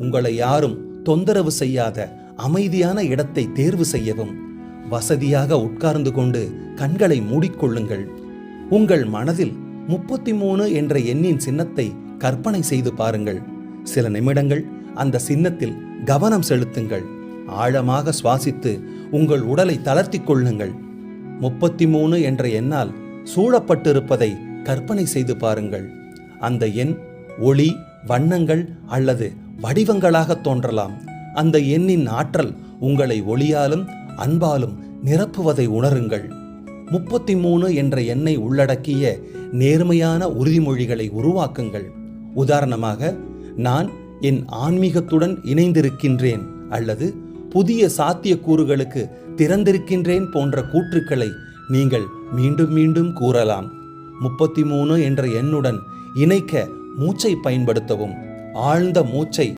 உங்களை யாரும் தொந்தரவு செய்யாத அமைதியான இடத்தை தேர்வு செய்யவும் வசதியாக உட்கார்ந்து கொண்டு கண்களை மூடிக்கொள்ளுங்கள். உங்கள் மனதில் முப்பத்தி மூணு என்ற எண்ணின் சின்னத்தை கற்பனை செய்து பாருங்கள். சில நிமிடங்கள் அந்த சின்னத்தில் கவனம் செலுத்துங்கள். ஆழமாக சுவாசித்து உங்கள் உடலை தளர்த்திக் கொள்ளுங்கள். முப்பத்தி மூணு என்ற எண்ணால் சூழப்பட்டிருப்பதை கற்பனை செய்து பாருங்கள். அந்த எண் ஒளி வண்ணங்கள் அல்லது வடிவங்களாக தோன்றலாம். அந்த எண்ணின் ஆற்றல் உங்களை ஒளியாலும் அன்பாலும் நிரப்புவதை உணருங்கள். முப்பத்தி மூணு என்ற எண்ணை உள்ளடக்கிய நேர்மையான உறுதிமொழிகளை உருவாக்குங்கள். உதாரணமாக நான் என் ஆன்மீகத்துடன் இணைந்திருக்கின்றேன் அல்லது புதிய சாத்தியக்கூறுகளுக்கு திறந்திருக்கின்றேன் போன்ற கூற்றுக்களை நீங்கள் மீண்டும் மீண்டும் கூறலாம். முப்பத்தி மூணு என்ற எண்ணுடன் இணைக்க மூச்சை பயன்படுத்தவும். ஆழ்ந்த மூச்சை